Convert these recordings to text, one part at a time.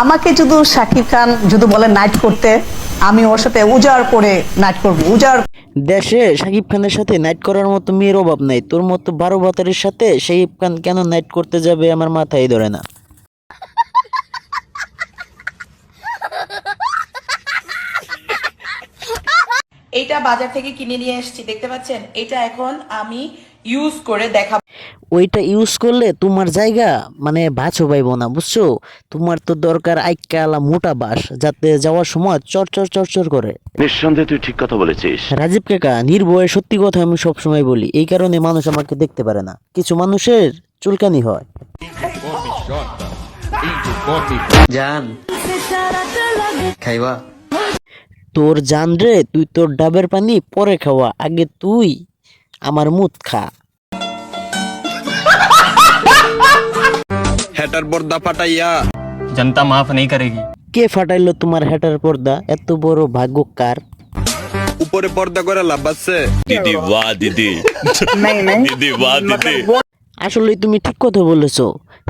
আমাকে যদি শাকিব খান যদি বলে নাইট করতে আমি ওর সাথে উজাড় করে নাইট করব উজাড় দেশে শাকিব খানের সাথে নাইট করার মতো মেয়ের অভাব নাই। তোর মতো বারো বাতারের সাথে শাকিব খান কেন নাইট করতে যাবে আমার মাথায় ধরে না। এইটা বাজার থেকে কিনে নিয়ে এসেছি দেখতে পাচ্ছেন? এটা এখন আমি ইউজ করে দেখাবো। ওইটা ইউজ করলে তোমার জায়গা মানে বাঁচো পাইব না বুঝছ? তোমার তো দরকার আইকালা মোটা বাস যাতে যাওয়ার সময় চর চর চর চর করে। নিঃসন্দেহে তুই ঠিক কথা বলেছিস। রাজীব কাকা নির্ভয়ে সত্যি কথা আমি সবসময় বলি এই কারণে মানুষ আমাকে দেখতে পারে না। কিছু মানুষের চুলকানি হয়। জান। খাইবা? তোর জান রে তুই তোর ডাবের পানি পরে খাওয়া আগে তুই আমার মুত খা। হেটার পর্দা ফাটাইয়া জনতা মাফ নেই করেগি কে ফাটাইলো তোমার হেটার পর্দা এত বড় ভাগ্য কার উপরে পর্দা করে লাভ আছে। দিদি ওয়া দিদি। দিদি ওয়া দিদি। আসলে তুমি ঠিক কথা বলেছ।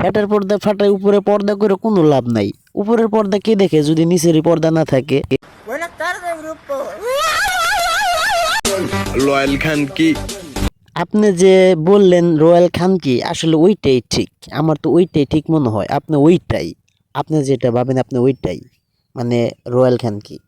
হেটার পর্দা ফাটাই উপরে পর্দা করে কোনো লাভ নাই। উপরের পর্দা কে দেখে যদি নিচেরই পর্দা না থাকে? লয়াল খান কি? আপনি যে বললেন রয়্যাল খান কি, আসলে ওইটাই ঠিক। আমার তো ওইটাই ঠিক মনে হয়। আপনি ওইটাই। আপনি যেটা ভাবেন আপনি ওইটাই। মানে রয়্যাল খান কি?